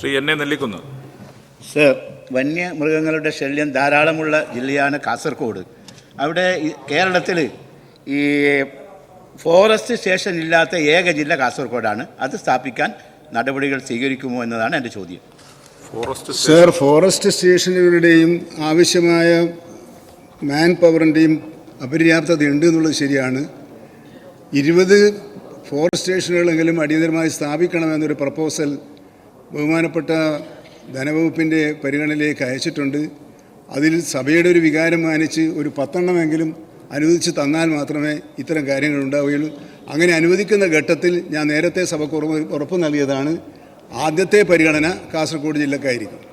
Sri N A Nellikkunnu. Sir വന്യമൃഗങ്ങളുടെ ശല്യം ധാരാളമുള്ള ജില്ലയാണ് കാസർഗോഡ് അവിടെ കേരളത്തിൽ ഈ ഫോറസ്റ്റ് സ്റ്റേഷൻ ഇല്ലാത്ത ഏക ജില്ല കാസർഗോഡാണ് അത് സ്ഥാപിക്കാൻ നടപടികൾ സ്വീകരിക്കുമോ എന്നതാണ് എന്റെ ചോദ്യം. ഫോറസ്റ്റ് സർ ഫോറസ്റ്റ് സ്റ്റേഷനുകളുടെയും ആവശ്യമായ മാൻ പവറിന്റെയും അപര്യാപ്തത ഉണ്ട് എന്നുള്ളത് ശരിയാണ്. ഇരുപത് ഫോറസ്റ്റ് സ്റ്റേഷനുകളെങ്കിലും അടിയന്തരമായി സ്ഥാപിക്കണമെന്നൊരു പ്രപ്പോസൽ ബഹുമാനപ്പെട്ട ധനവകുപ്പിന്റെ പരിഗണനയിലേക്ക് അയച്ചിട്ടുണ്ട്. അതിൽ സഭയുടെ ഒരു വികാരം മാനിച്ച് ഒരു പത്തെണ്ണമെങ്കിലും അനുവദിച്ച് തന്നാൽ മാത്രമേ ഇത്തരം കാര്യങ്ങൾ ഉണ്ടാവുകയുള്ളൂ. അങ്ങനെ അനുവദിക്കുന്ന ഘട്ടത്തിൽ ഞാൻ നേരത്തെ ഉറപ്പ് ഉറപ്പ് നൽകിയതാണ്. ആദ്യത്തെ പരിഗണന കാസർഗോഡ് ജില്ലക്കായിരിക്കും.